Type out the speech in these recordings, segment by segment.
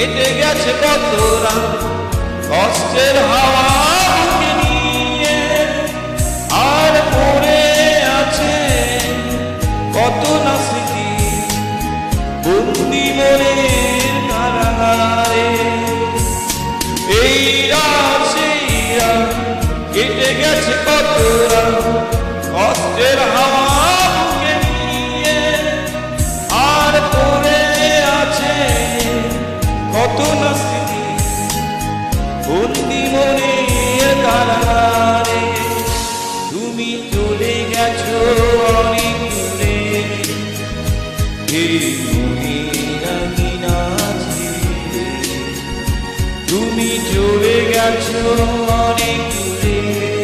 কেটে গেছে কত রাত। কষ্টের হাওয়া নিয়ে আর পড়ে আছে কত না স্মৃতি। বন্দি মনের কারাগারে। এই রাশিয়া কেটে গেছে কত রাত। কষ্টের হাওয়া তুমি চলে গেছো অনেক দূরে।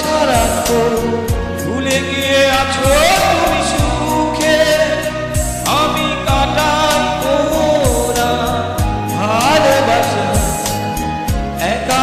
সারাক্ষণ ভুলে গিয়ে আছো তুমি সুখে। আমি কাটাই তোরা একা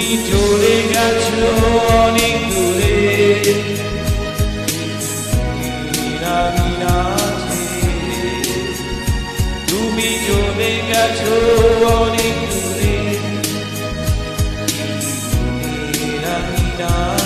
তুমি চলে গেছো অনেক দূরে। তুমি চলে গেছো অনেক দূরে। না